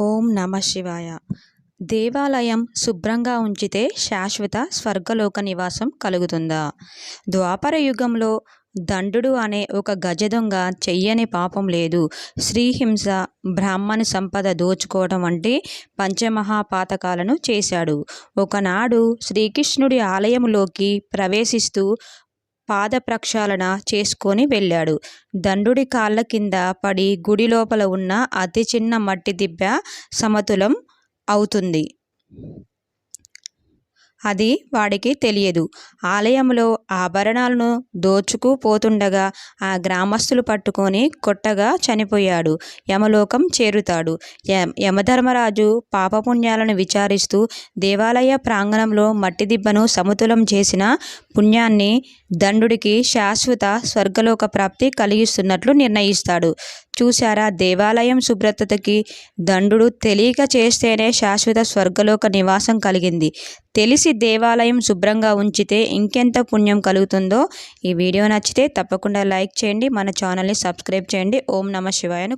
ఓం నమ శివాయ. దేవాలయం శుభ్రంగా ఉంచితే శాశ్వత స్వర్గలోక నివాసం కలుగుతుందా? ద్వాపర యుగంలో దండుడు అనే ఒక గజ దొంగ చెయ్యని పాపం లేదు. శ్రీహింస బ్రాహ్మణ సంపద దోచుకోవడం వంటి పంచమహాపాతకాలను చేశాడు. ఒకనాడు శ్రీకృష్ణుడి ఆలయంలోకి ప్రవేశిస్తూ పాద ప్రక్షాళన చేసుకొని వెళ్ళాడు. దండుడి కాళ్ళ కింద పడి గుడి లోపల ఉన్న అతి చిన్న మట్టి దిబ్బ సమతులం అవుతుంది. అది వాడికి తెలియదు. ఆలయంలో ఆభరణాలను దోచుకుపోతుండగా ఆ గ్రామస్తులు పట్టుకొని కొట్టగా చనిపోయాడు. యమలోకం చేరుతాడు. యమధర్మరాజు పాపపుణ్యాలను విచారిస్తూ దేవాలయ ప్రాంగణంలో మట్టి దిబ్బను సమతులం చేసిన పుణ్యాన్ని దండుడికి శాశ్వత స్వర్గలోక ప్రాప్తి కలిగిస్తున్నట్లు నిర్ణయిస్తాడు. చూశారా? దేవాలయం శుభ్రతకి దండుడు తెలియక చేస్తేనే శాశ్వత స్వర్గలోక నివాసం కలిగింది. తెలిసి దేవాలయం శుభ్రంగా ఉంచితే ఇంకెంత పుణ్యం కలుగుతుందో ఈ వీడియో నచ్చితే తప్పకుండా లైక్ చేయండి. మన ఛానల్ని సబ్స్క్రైబ్ చేయండి. ఓం నమ శివాయను